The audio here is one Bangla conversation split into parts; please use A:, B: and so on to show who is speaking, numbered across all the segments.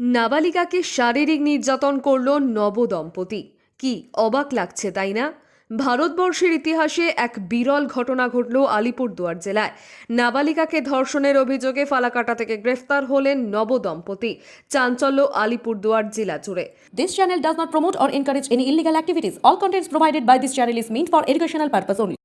A: নাবালিকাকে শারীরিক নির্যাতন করল নব দম্পতি কি অবাক লাগছে, তাই না? ভারতবর্ষের ইতিহাসে এক বিরল ঘটনা ঘটল আলিপুরদুয়ার জেলায়। নাবালিকাকে ধর্ষণের অভিযোগে ফালাকাটা থেকে গ্রেফতার হলেন নব দম্পতি চাঞ্চল্য আলিপুরদুয়ার জেলা জুড়ে।
B: This channel does not promote or encourage any illegal activities all contents provided by this channel is mean for educational purpose only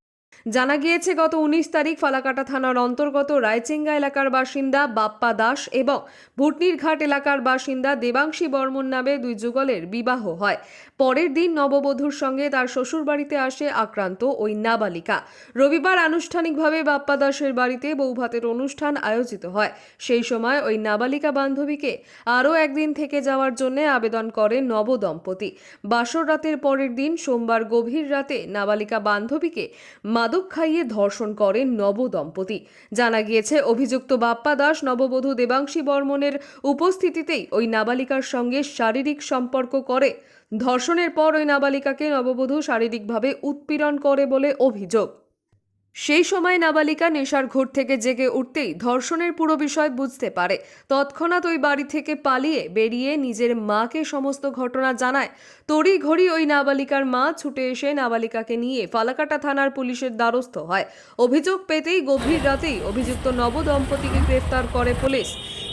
A: জানা গিয়েছে, গত উনিশ তারিখ ফালাকাটা থানার অন্তর্গত রায়চেঙ্গা এলাকার বাসিন্দা বাপ্পা দাস এবং ভুটনির ঘাট এলাকার বাসিন্দা দেবাংশী বর্মন নামে দুই যুগলের বিবাহ হয়। পরের দিন নববধূর সঙ্গে তার শ্বশুর বাড়িতে আসে আক্রান্ত ওই নাবালিকা। রবিবার আনুষ্ঠানিকভাবে বাপ্পা দাসের বাড়িতে বৌভাতের অনুষ্ঠান আয়োজিত হয়। সেই সময় ওই নাবালিকা বান্ধবীকে আরও একদিন থেকে যাওয়ার জন্য আবেদন করে নবদম্পতি। বাসর রাতের পরের দিন সোমবার গভীর রাতে নাবালিকা বান্ধবীকে মাদক খাইয়ে ধর্ষণ করেন নবদম্পতি জানা গিয়েছে, অভিযুক্ত বাপ্পা দাস, নববধূ দেবাংশী বর্মনের উপস্থিতিতেই ওই নাবালিকার সঙ্গে শারীরিক সম্পর্ক করে। ধর্ষণের পর ওই নাবালিকাকে নববধূ শারীরিকভাবে উৎপীড়ন করে বলে অভিযোগ। সেই সময় নাবালিকা নেশার ঘোর থেকে জেগে উঠতেই ধর্ষণের পুরো বিষয় বুঝতে পারে। তৎক্ষণাৎ ওই বাড়ি থেকে পালিয়ে বেরিয়ে নিজের মাকে সমস্ত ঘটনা জানায়। তড়ি ঘড়ি ওই নাবালিকার মা ছুটে এসে নাবালিকাকে নিয়ে ফালাকাটা থানার পুলিশের দ্বারস্থ হয়। অভিযোগ পেতেই গভীর রাতেই অভিযুক্ত নবদম্পতিকে গ্রেফতার করে পুলিশ।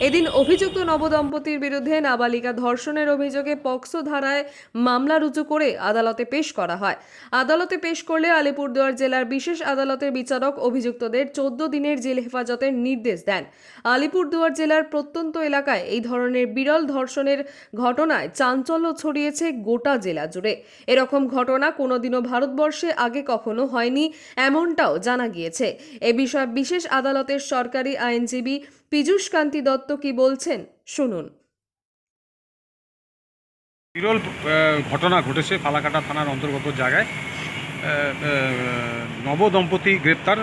A: এদিন অভিযুক্ত নবদম্পতির বিরুদ্ধে নাবালিকা ধর্ষণের অভিযোগে পক্সো ধারায় মামলা রুজু করে আদালতে পেশ করা হয়। আদালতে পেশ করলে আলিপুরদুয়ার জেলার বিশেষ আদালতের বিচারক অভিযুক্তদের চোদ্দ দিনের জেল হেফাজতের নির্দেশ দেন। আলিপুরদুয়ার জেলার প্রত্যন্ত এলাকায় এই ধরনের বিরল ধর্ষণের ঘটনায় চাঞ্চল্য ছড়িয়েছে গোটা জেলা জুড়ে। এরকম ঘটনা কোনোদিনও ভারতবর্ষে আগে কখনো হয়নি, এমনটাও জানা গিয়েছে। এ বিষয়ে বিশেষ আদালতের সরকারি আইনজীবী পীযূষ কান্তি দত্ত কি বলছেন? শুনুন।
C: বিরল ঘটনা ঘটেছে ফালাকাটা থানার অন্তর্গত জায়গায়। আহ, নবদম্পতি গ্রেপ্তার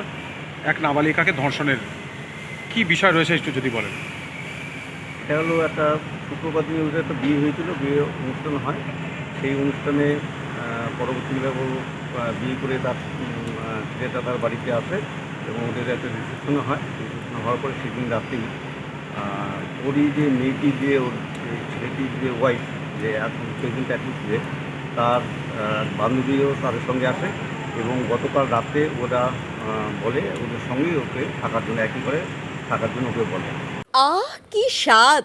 C: এক নাবালিকাকে ধর্ষণের। কি বিষয় রয়েছে একটু যদি বলেন?
D: এটা হলো একটা শুক্রবার দিনে ওদের একটা বিয়ে হয়েছিল বিয়ে অনুষ্ঠান হয়। সেই অনুষ্ঠানে আহ, পরবর্তীকালে বিয়ে করে তার ছেলেটা তার বাড়িতে আসে। এবং ওদের একটা রিসেপশনও হয় রিসেপশন হওয়ার পরে সেদিন রাতেই ওরই যে মেয়েটি যে ওর ছেলেটির যে ওয়াইফ যে এখন প্রেজেন্ট যে তার বান্ধবীও তাদের সঙ্গে আসে এবং গতকাল রাতে ওরা বলে ওদের সঙ্গেই ওকে থাকার জন্য, একই করে থাকার জন্য ওকে বলে।
E: আহ, কি স্বাদ!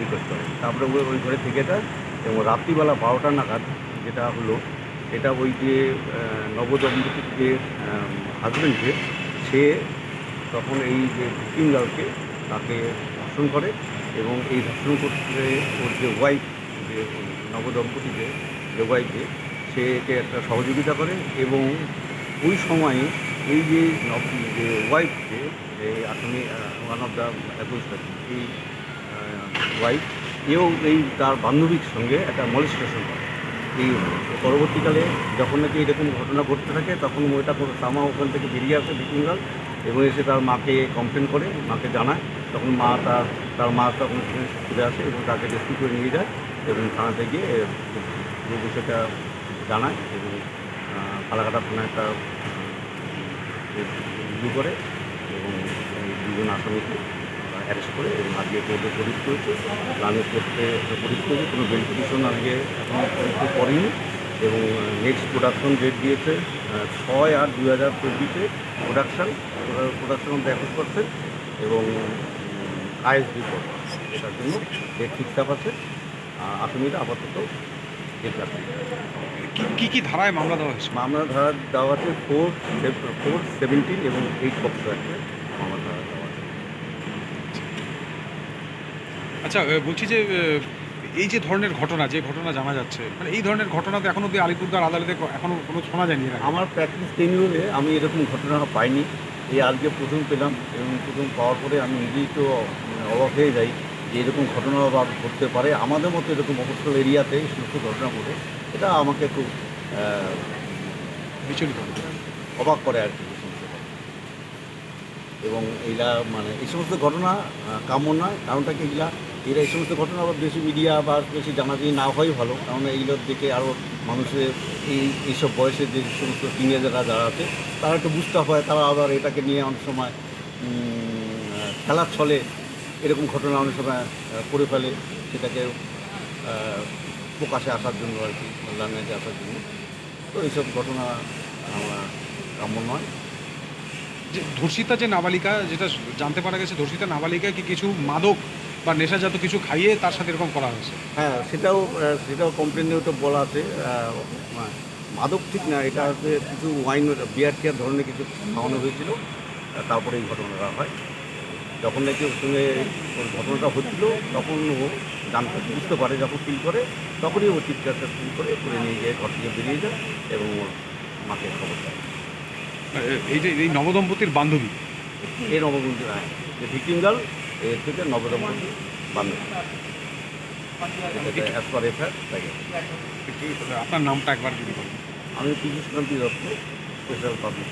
D: request করে। তারপরে ওই ওই ঘরে থেকে যায় এবং রাত্রিবেলা বারোটা নাগাদ যেটা হলো, এটা ওই যে নবদম্পতির যে হাজব্যান্ড সে তখন এই যে ভিকিম গার্লকে তাকে ধর্ষণ করে এবং এই ধর্ষণ করতে ওর যে ওয়াইফ যে নবদম্পতি যে যে ওয়াইফ যে, সে একে একটা সহযোগিতা করে এবং ওই সময়ে এই যে নব, যে ওয়াইফ যে এই আসামি ওয়ান অফ দ্য অ্যাকুইস্ট এই ওয়াইফ এও এই তার বান্ধবীর সঙ্গে একটা মলিস্টেশন করে এই পরবর্তীকালে যখন নাকি এরকম ঘটনা ঘটতে থাকে তখন ওইটা কোনো সামা ওখান থেকে বেরিয়ে আসে ভিকিঙ্গাল এবং এসে তার মাকে কমপ্লেন করে মাকে জানায়। তখন মা তার তার মা তখন ফিরে আসে এবং তাকে রেস্কিউ করে নিয়ে যায় এবং থানাতে গিয়ে বিষয়টা জানায় এবং আহ, ফালাকাটা থানায় একটা রিভিউ করে এবং দুজন আসামিকে অ্যারেস্ট করে এবং আজকে কোর্টে পরিচ করেছে আমি কোর্টে পরিচ করেছি কোনো ভেরিফিকেশন আজকে এখনও পরীক্ষা করেনি এবং নেক্সট প্রোডাকশন ডেট দিয়েছে ছয় আট দুই হাজার চব্বিশে প্রোডাকশান প্রোডাকশন অফ একুশ পার্সেন্ট এবং আইএস রিপোর্ট এটার জন্য ডেট আপ আছে। আসামিরা আপাতত
C: কি কি ধারায় মামলা দেওয়া হয়েছে?
D: মামলা ধারা দেওয়া আছে ফোর ফোর সেভেন্টিন এবং এইট বক্স আছে মামলা ধারা দেওয়া আছে
C: আচ্ছা বলছি যে এই যে ধরনের ঘটনা যে ঘটনা জানা যাচ্ছে মানে এই ধরনের ঘটনা তো এখন অব্দি আলিপুরদার আদালতে এখনও কোনো শোনা যায়নি
D: আমার প্র্যাকটিস টেনিওরে আমি এরকম ঘটনা পাইনি। এই আজকে প্রথম পেলাম এবং প্রথম পাওয়ার পরে আমি নিজেই তো মানে অবাক হয়ে যাই যে এরকম ঘটনা বা ঘটতে পারে। আমাদের মতো এরকম মফস্বল এরিয়াতে এই সমস্ত ঘটনা ঘটে এটা আমাকে খুব
C: বিচলিত
D: অবাক করে আর কি। এবং এইলা মানে এই সমস্ত ঘটনা কাম্য নয় কারণটা কি এগুলা এরা এই সমস্ত ঘটনা আবার বেশি মিডিয়া বা বেশি জানাজানি না হয় ভালো কারণ এইগুলোর দিকে আরও মানুষের এই, এইসব বয়সের যে সমস্ত টিনেজাররা যারা আছে, তারা একটু বুঝতে হয়, তারা আবার এটাকে নিয়ে অনেক সময় খেলার ছলে এরকম ঘটনা অনেক সময় করে ফেলে, সেটাকে প্রকাশে আসার জন্য আর কি লাইনে আসার জন্য। তো এইসব ঘটনা আমার কাম্য নয়।
C: যে ধর্ষিতা যে নাবালিকা, যেটা জানতে পারা গেছে, ধর্ষিতা নাবালিকাকে কিছু মাদক বা নেশাজাত কিছু খাইয়ে তার সাথে এরকম করা হয়েছে?
D: হ্যাঁ সেটাও সেটাও কমপ্লেনেও তো বলা আছে। মাদক ঠিক না এটা হচ্ছে কিছু ওয়াইন বিয়ার টিয়ার ধরনের কিছু খাওয়ানো হয়েছিল। তারপরে এই ঘটনাটা হয়। যখন নাকি ওর সঙ্গে ওর ঘটনাটা হচ্ছিল তখন ও জানতে বুঝতে পারে যখন ফিল করে তখনই ও চিৎকারটা ফিল করে করে নিয়ে গিয়ে ঘর থেকে বেরিয়ে যায় এবং ওর মাকে খবর দেয়।
C: এই যে এই নবদম্পতির বান্ধবী?
D: এই নববন্ধু হ্যাঁ যে ভিক্টিম গার্ল এর থেকে নবদম্পতি বান্ধব অ্যাজ পার থাকে
C: আপনার নামটা একবার যদি বলেন।
D: আমি পীযুষ কান্তি দত্ত স্পেশাল পাবলিক